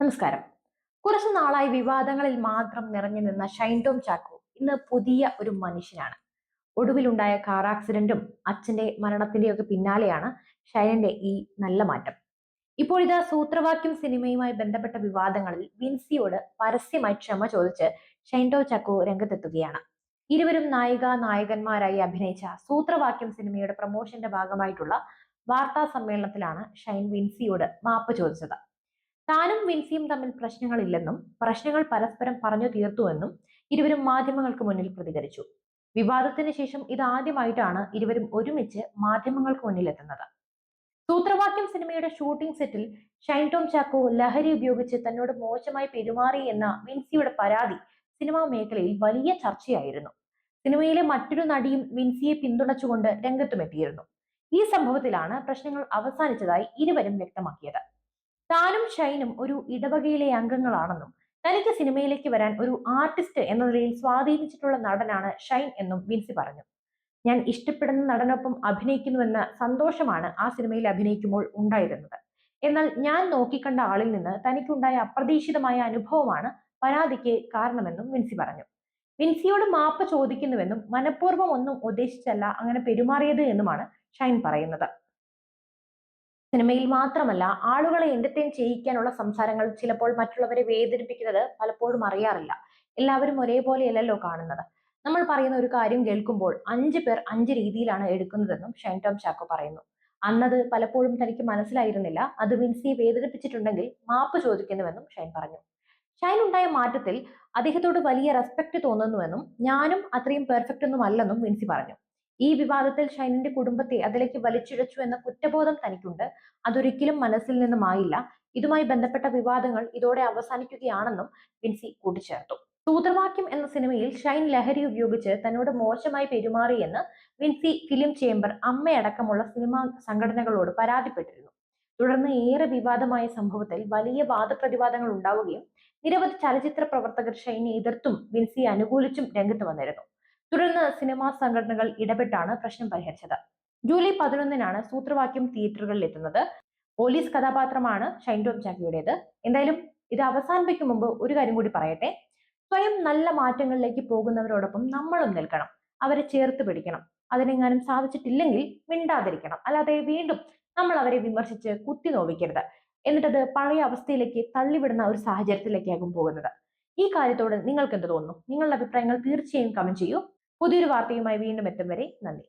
നമസ്കാരം. കുറച്ചു നാളായി വിവാദങ്ങളിൽ മാത്രം നിറഞ്ഞു നിന്ന ഷൈൻ ടോം ചാക്കോ ഇന്ന് പുതിയ ഒരു മനുഷ്യനാണ്. ഒടുവിലുണ്ടായ കാർ ആക്സിഡന്റും അച്ഛന്റെ മരണത്തിന്റെയൊക്കെ പിന്നാലെയാണ് ഷൈനന്റെ ഈ നല്ല മാറ്റം. ഇപ്പോൾ സൂത്രവാക്യം സിനിമയുമായി ബന്ധപ്പെട്ട വിവാദങ്ങളിൽ വിൻസിയോട് പരസ്യമായി ക്ഷമ ചോദിച്ച് ഷൈൻ ടോം ചാക്കോ രംഗത്തെത്തുകയാണ്. ഇരുവരും നായിക നായകന്മാരായി അഭിനയിച്ച സൂത്രവാക്യം സിനിമയുടെ പ്രൊമോഷന്റെ ഭാഗമായിട്ടുള്ള വാർത്താ സമ്മേളനത്തിലാണ് ഷൈൻ വിൻസിയോട് മാപ്പ് ചോദിച്ചത്. താനും വിൻസിയും തമ്മിൽ പ്രശ്നങ്ങളില്ലെന്നും പ്രശ്നങ്ങൾ പരസ്പരം പറഞ്ഞു തീർത്തുവെന്നും ഇരുവരും മാധ്യമങ്ങൾക്ക് മുന്നിൽ പ്രതികരിച്ചു. വിവാദത്തിന് ശേഷം ഇതാദ്യമായിട്ടാണ് ഇരുവരും ഒരുമിച്ച് മാധ്യമങ്ങൾക്ക് മുന്നിൽ എത്തുന്നത് സൂത്രവാക്യം സിനിമയുടെ ഷൂട്ടിംഗ് സെറ്റിൽ ഷൈൻ ടോം ചാക്കോ ലഹരി ഉപയോഗിച്ച് തന്നോട് മോശമായി പെരുമാറി എന്ന വിൻസിയുടെ പരാതി സിനിമാ മേഖലയിൽ വലിയ ചർച്ചയായിരുന്നു. സിനിമയിലെ മറ്റൊരു നടിയും വിൻസിയെ പിന്തുണച്ചുകൊണ്ട് രംഗത്തുമെത്തിയിരുന്നു. ഈ സംഭവത്തിലാണ് പ്രശ്നങ്ങൾ അവസാനിച്ചതായി ഇരുവരും വ്യക്തമാക്കിയത്. താനും ഷൈനും ഒരു ഇടവകയിലെ അംഗങ്ങളാണെന്നും തനിക്ക് സിനിമയിലേക്ക് വരാൻ ഒരു ആർട്ടിസ്റ്റ് എന്ന നിലയിൽ സ്വാധീനിച്ചിട്ടുള്ള നടനാണ് ഷൈൻ എന്നും വിൻസി പറഞ്ഞു. ഞാൻ ഇഷ്ടപ്പെടുന്ന നടനൊപ്പം അഭിനയിക്കുന്നുവെന്ന സന്തോഷമാണ് ആ സിനിമയിൽ അഭിനയിക്കുമ്പോൾ ഉണ്ടായിരുന്നത്. എന്നാൽ ഞാൻ നോക്കിക്കണ്ട ആളിൽ നിന്ന് തനിക്കുണ്ടായ അപ്രതീക്ഷിതമായ അനുഭവമാണ് പരാതിക്ക് കാരണമെന്നും വിൻസി പറഞ്ഞു. വിൻസിയോട് മാപ്പ് ചോദിക്കുന്നുവെന്നും മനഃപൂർവം ഒന്നും ഉദ്ദേശിച്ചല്ല അങ്ങനെ പെരുമാറിയത് എന്നുമാണ് ഷൈൻ പറയുന്നത്. സിനിമയിൽ മാത്രമല്ല ആളുകളെ എന്റർടൈൻ ചെയ്യിക്കാനുള്ള സംസാരങ്ങൾ ചിലപ്പോൾ മറ്റുള്ളവരെ വേദനിപ്പിക്കുന്നത് പലപ്പോഴും അറിയാറില്ല. എല്ലാവരും ഒരേപോലെയല്ലല്ലോ കാണുന്നത്. നമ്മൾ പറയുന്ന ഒരു കാര്യം കേൾക്കുമ്പോൾ അഞ്ച് പേർ അഞ്ച് രീതിയിലാണ് എടുക്കുന്നതെന്നും ഷൈൻ ടോം ചാക്കോ പറയുന്നു. അന്നത് പലപ്പോഴും തനിക്ക് മനസ്സിലായിരുന്നില്ല. അത് വിൻസിയെ വേദനിപ്പിച്ചിട്ടുണ്ടെങ്കിൽ മാപ്പ് ചോദിക്കുന്നുവെന്നും ഷൈൻ പറഞ്ഞു. ഷൈൻ ഉണ്ടായ മാറ്റത്തിൽ അദ്ദേഹത്തോട് വലിയ റെസ്പെക്ട് തോന്നുന്നുവെന്നും ഞാനും അത്രയും പെർഫെക്റ്റ് ഒന്നും അല്ലെന്നും വിൻസി പറഞ്ഞു. ഈ വിവാദത്തിൽ ഷൈനിന്റെ കുടുംബത്തെ അതിലേക്ക് വലിച്ചിഴച്ചു എന്ന കുറ്റബോധം തനിക്കുണ്ട്. അതൊരിക്കലും മനസ്സിൽ നിന്നും മായില്ല ഇതുമായി ബന്ധപ്പെട്ട വിവാദങ്ങൾ ഇതോടെ അവസാനിക്കുകയാണെന്നും വിൻസി കൂട്ടിച്ചേർത്തു. സൂത്രവാക്യം എന്ന സിനിമയിൽ ഷൈൻ ലഹരി ഉപയോഗിച്ച് തന്നോട് മോശമായി പെരുമാറിയെന്ന് വിൻസി ഫിലിം ചേംബർ അമ്മയടക്കമുള്ള സിനിമാ സംഘടനകളോട് പരാതിപ്പെട്ടിരുന്നു. തുടർന്ന് ഏറെ വിവാദമായ സംഭവത്തിൽ വലിയ വാദപ്രതിവാദങ്ങൾ ഉണ്ടാവുകയും നിരവധി ചലച്ചിത്ര പ്രവർത്തകർ ഷൈനെ എതിർത്തും വിൻസിയെ അനുകൂലിച്ചും രംഗത്ത് വന്നിരുന്നു. തുടർന്ന് സിനിമാ സംഘടനകൾ ഇടപെട്ടാണ് പ്രശ്നം പരിഹരിച്ചത്. ജൂലൈ പതിനൊന്നിനാണ് സൂത്രവാക്യം തിയേറ്ററുകളിൽ എത്തുന്നത്. പോലീസ് കഥാപാത്രമാണ് ഷൈൻ ടോം ചാക്കിയുടേത്. എന്തായാലും ഇത് അവസാനിപ്പിക്കും മുമ്പ് ഒരു കാര്യം കൂടി പറയട്ടെ. സ്വയം നല്ല മാറ്റങ്ങളിലേക്ക് പോകുന്നവരോടൊപ്പം നമ്മളും നിൽക്കണം. അവരെ ചേർത്ത് പിടിക്കണം. അതിനെങ്ങാനും സാധിച്ചിട്ടില്ലെങ്കിൽ മിണ്ടാതിരിക്കണം. അല്ലാതെ വീണ്ടും നമ്മൾ അവരെ വിമർശിച്ച് കുത്തി നോവിക്കരുത്. എന്നിട്ടത് പഴയ അവസ്ഥയിലേക്ക് തള്ളിവിടുന്ന ഒരു സാഹചര്യത്തിലേക്കാകും പോകുന്നത്. ഈ കാര്യത്തോട് നിങ്ങൾക്ക് എന്ത് തോന്നുന്നു? നിങ്ങളുടെ അഭിപ്രായങ്ങൾ തീർച്ചയായും കമന്റ് ചെയ്യൂ. പുതിയൊരു വാർത്തയുമായി വീണ്ടും എത്തും വരെ നന്ദി.